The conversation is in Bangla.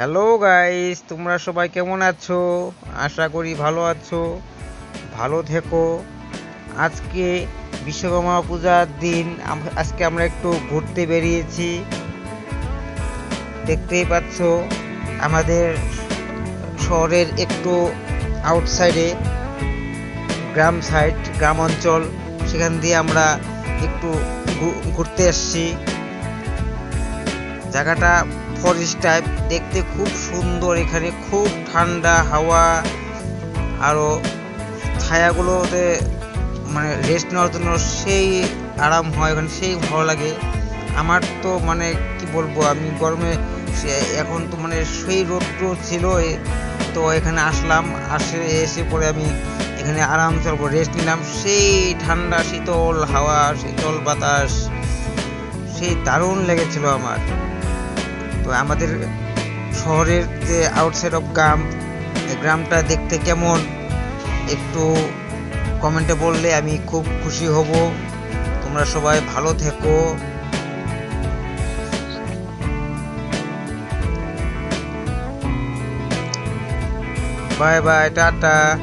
হ্যালো গাইস তোমরা সবাই কেমন আছো? আশা করি ভালো আছো। ভালো থেকো। আজকে বিশ্বকর্মা পূজার দিন। আজকে আমরা একটু ঘুরতে বেরিয়েছি। দেখতেই পাচ্ছ, আমাদের শহরের একটু আউটসাইডে গ্রাম সাইড গ্রাম অঞ্চল। সেখান দিয়ে আমরা একটু ঘুরতে এসেছি জায়গাটা ফরেস্ট টাইপ দেখতে খুব সুন্দর এখানে, খুব ঠান্ডা হাওয়া আরও ছায়াগুলোতে মানে রেস্ট নেওয়ার জন্য সেই আরাম হয় ওখানে সেই ভালো লাগে। আমার তো মানে কি বলব, আমি গরমে এখন তো মানে সেই রোদ্র ছিল তো এখানে আসলাম, আসে, এসে পরে আমি এখানে আরাম চলবো রেস্ট নিলাম। সেই ঠান্ডা শীতল হাওয়া, শীতল বাতাস, সেই দারুণ লেগেছিল আমার। আমাদের শহরের যে আউটসাইড অফ গ্রাম গ্রামটা দেখতে কেমন? একটু কমেন্টে বললে আমি খুব খুশি হব। তোমরা সবাই ভালো থেকো। Bye bye tata.